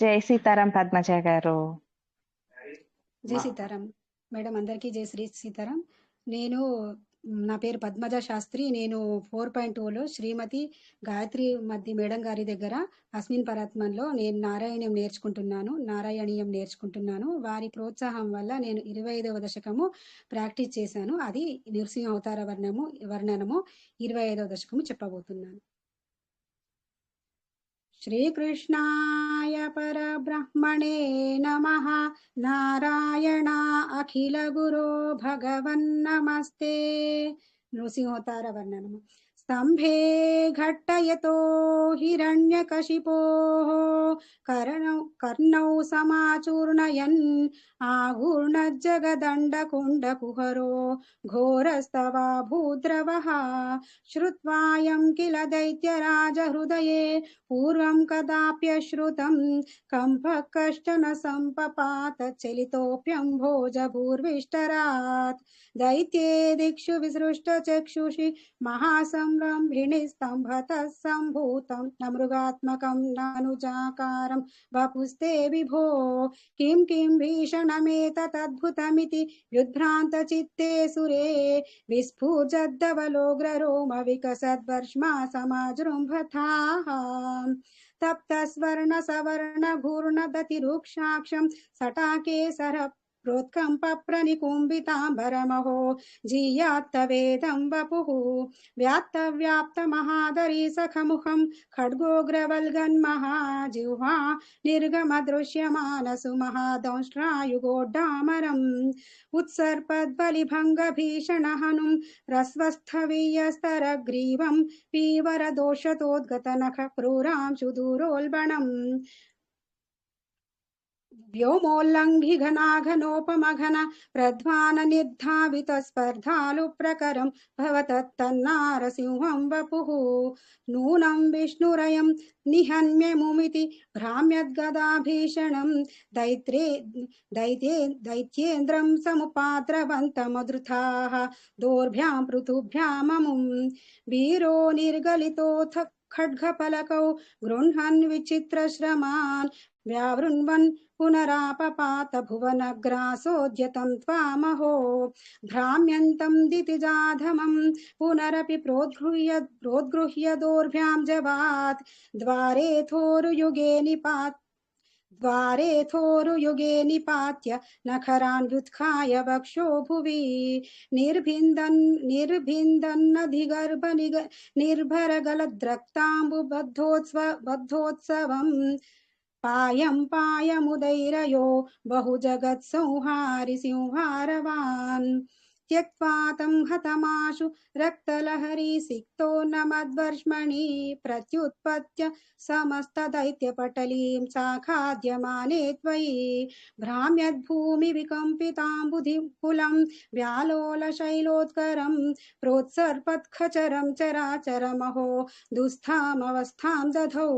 జై సీతారాం పద్మజ గారు. జై సీతారాం. మేడం అందరికీ జై శ్రీ సీతారాం. నేను నా పేరు పద్మజ శాస్త్రి. నేను ఫోర్ పాయింట్ టూలో శ్రీమతి గాయత్రి మధ్య మేడం గారి దగ్గర అస్మిన్ పరాత్మంలో నేను నారాయణ్యం నేర్చుకుంటున్నాను నారాయణీయం నేర్చుకుంటున్నాను. వారి ప్రోత్సాహం వల్ల నేను ఇరవై ఐదవ దశకము ప్రాక్టీస్ చేశాను. అది నృసింహ అవతార వర్ణము వర్ణనము ఇరవై ఐదవ దశకము చెప్పబోతున్నాను. श्रीकृष्णाय परब्रह्मणे नमः। नारायण अखिलगुरो भगवन्नमस्ते नृसिंहोत्तारवर्णनम्। स्तम्भे घट्टयतो हिरण्यकशिपोः कर्णौ कर्णौ समाचूर्णयन् आघूर्णज्जगदण्डकुण्डकुहरो घोरस्तवा भूद्रवः श्रुत्वायं किल दैत्यराजहृदये पूर्वं कदाप्यश्रुतं कम्पः कश्चन सम्पपात चलितोऽप्यम्भोजभूर्विष्टरात् दैत्ये दिक्षु विसृष्टचक्षुषि महासंरम्भिणि स्तम्भतः सम्भूतं न मृगात्मकं नानुजाकारं वपुस्ते विभो, किं किं भीषणमेतदद्भुतमिति व्युद्भ्रान्तचित्ते सुरे। विस्फुजद्दवलोग्ररोमविकसद्वर्ष्मा समाजृम्भथाः। तप्तस्वर्णसवर्णघूर्णदतिरुक्षाक्षं सटाके सर प्रोत्कम्पप्रनिकुम्बिताम्बरमहो जीयात्तवेदं वपुः। व्यात्तव्याप्तमहादरी सखमुखं खड्गोग्रवल्गन्महाजिह्वा निर्गमदृश्यमानसु महादंष्ट्रायुगोड्डामरम्। उत्सर्पद्बलिभङ्गभीषणहनुं रस्वस्थवीयस्तरग्रीवं पीवरदोषतोद्गतनख क्रूरां सुदूरोल्बणम् व्योमोल्लङ्घि घनाघनोपमघन प्रध्वान निर्धावित स्पर्धालुप्रकरं भवतत्तन्नारसिंहं वपुः। नूनं विष्णुरयं निहन्म्यमुमिति भ्राम्यद्गदाभीषणं दैत्रे, दैत्ये, दैत्येन्द्रं समुपाद्रवन्तमधृताः दोर्भ्यां पृथुभ्याममुं वीरो निर्गलितोऽथ खड्गफलकौ गृह्णन् विचित्रश्रमान् व्यावृण्वन् पुनरापपात भुवनग्रासोद्यतं त्वामहो। भ्राम्यन्तं दितिजाधमं, पुनरपि प्रोद्गृह्य प्रोद्गृह्य दोर्भ्यां जवात्। द्वारेथोरुयुगे निपात् द्वारेथोरुयुगे निपात्य नखरान् व्युत्खाय वक्षो भुवि। निर्भिन्दन् निर्भिन्दन्नधिगर्भ निग निर्भरगलद्रक्ताम्बुबद्धोत्सव बद्धोत्सवम्। పాయం పాయముదైరయో బహుజగత్సంహారి సింహారవాన్ त्यक्त्वा हतमाशु रक्तलहरी सिक्तो न मद्वर्ष्मणि प्रत्युत्पत्य समस्तदैत्यपटलीं साखाद्यमाने त्वयि भ्राम्यद्भूमिविकम्पिताम्बुधिकुलं व्यालोलशैलोत्करं प्रोत्सर्पत्खचरं चराचरमहो दुःस्थामवस्थां दधौ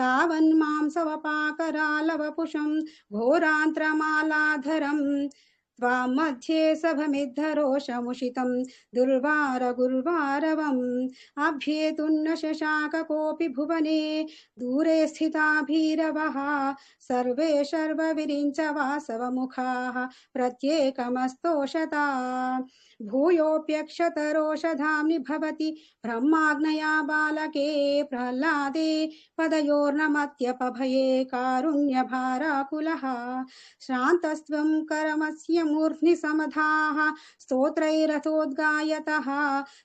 तावन्मां सवपाकरालवपुषं घोरान्त्रमालाधरम् त्वां मध्ये सभमिद्धरोषमुषितं दुर्वारगुर्वारवम् अभ्येतुन्न शशाक कोऽपि भुवने दूरे स्थिता भीरवः सर्वे शर्वविरिञ्च वासवमुखाः प्रत्येकमस्तोषता। भूयोऽप्यक्षतरोषधाम्नि भवति ब्रह्माग्नया बालके प्रह्लादे पदयोर्नमत्यपभये कारुण्यभाराकुलः। श्रान्तस्त्वं करमस्य मूर्ध्नि समधाः स्तोत्रैरथोद्गायतः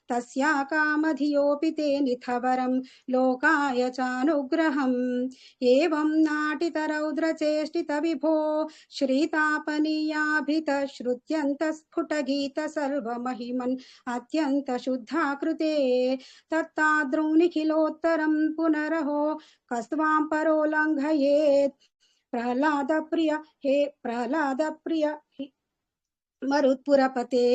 तस्या कामधियोऽपि ते निथवरं लोकाय चानुग्रहम्। एवं नाटितरौद्रचेष्टितविभो श्रीतापनीयाभितश्रुत्यन्तस्फुटगीत सर्वमहिमन् अत्यन्तशुद्धाकृते। तत्ताद्रौ निखिलोत्तरं पुनरहो कस्त्वां परोल्लङ्घयेत् प्रह्लादप्रिय हे प्रह्लादप्रिय मरुत्पुरपते।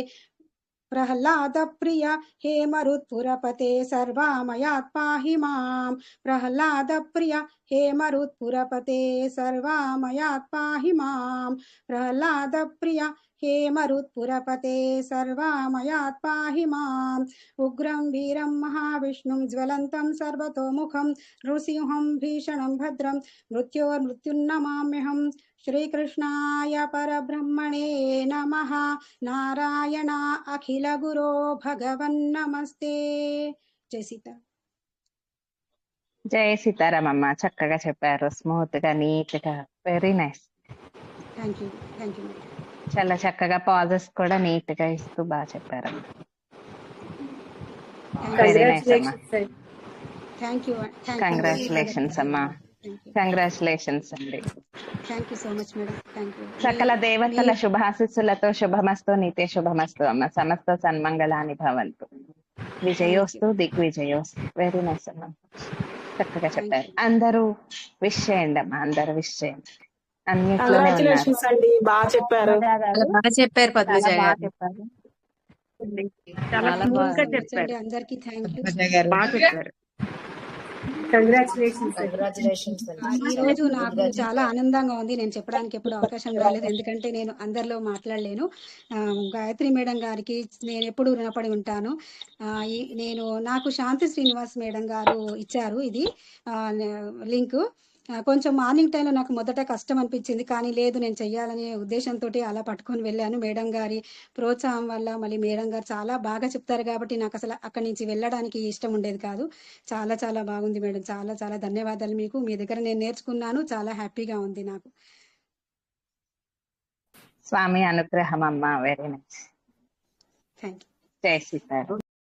प्रह्लादप्रिय हे मरुत्पुरपते सर्वामयात् पाहि माँ प्रह्लादप्रिय हे मरुत्पुरपते सर्वामयात् पाहि माँ प्रह्लादप्रिय हेमरुत्पुरपते सर्वामयात् पाहि माम् उग्रं वीरं महाविष्णुं ज्वलन्तं सर्वतोमुखं नृसिंहं भीषणं भद्रं मृत्योर्मृत्युन्नमाम्यहं श्रीकृष्णाय परब्रह्मणे नमः నారాయణ అఖిల గురో భగవన్నమస్తే జై సీత జయ సీతారాం అమ్మ చక్కగా చెప్పారు స్మూత్ గా నీట్ గా very nice thank you thank you చాలా చక్కగా పాజెస్ కూడా నీట్గా ఇస్తూ బాగా చెప్పారు. కంగ్రాచులేషన్స్ అమ్మా. కంగ్రాచులేషన్స్ అండి. సకల దేవతల శుభాశిస్సులతో శుభమస్తు నీతే శుభమస్తు అమ్మ. సమస్త సన్మంగళాని భవంతు. విజయోస్తు దిగ్విజయోస్తు. వెరీ నైస్ అమ్మ. చక్కగా చెప్పారు. అందరూ విష్ చేయండి అమ్మా. అందరూ విష్ చేయండి. కంగ్రాచులేషన్స్ అండి బాగా చెప్పారు. బాగా చెప్పారు పద్మజ గారు. చెప్పారు. చాలా చాలా smooth గా బాగా చెప్పారు. అందరికీ థ్యాంక్ యూ పద్మజ గారు. బాగా చెప్పారు. కంగ్రాచులేషన్స్ ఈ రోజు నాకు చాలా ఆనందంగా ఉంది. నేను చెప్పడానికి ఎప్పుడు అవకాశం రాలేదు. ఎందుకంటే నేను అందరిలో మాట్లాడలేను. గాయత్రి మేడం గారికి నేను ఎప్పుడు రుణపడి ఉంటాను. నేను నాకు శాంతి శ్రీనివాస్ మేడం గారు ఇచ్చారు ఇది లింక్. కొంచెం మార్నింగ్ టైంలో నాకు మొదట కష్టం అనిపించింది కానీ లేదు నేను చెయ్యాలనే ఉద్దేశంతో అలా పట్టుకొని వెళ్ళాను. మేడం గారి ప్రోత్సాహం వల్ల మళ్ళీ మేడం గారు చాలా బాగా చెప్తారు కాబట్టి నాకు అసలు అక్కడి నుంచి వెళ్ళడానికి ఇష్టం ఉండేది కాదు. చాలా చాలా బాగుంది మేడం. చాలా చాలా ధన్యవాదాలు మీకు. మీ దగ్గర నేను నేర్చుకున్నాను. చాలా హ్యాపీగా ఉంది నాకు. స్వామి అనుగ్రహం అమ్మ. వెరీ నైస్ థ్యాంక్ యూ జై సీతారాం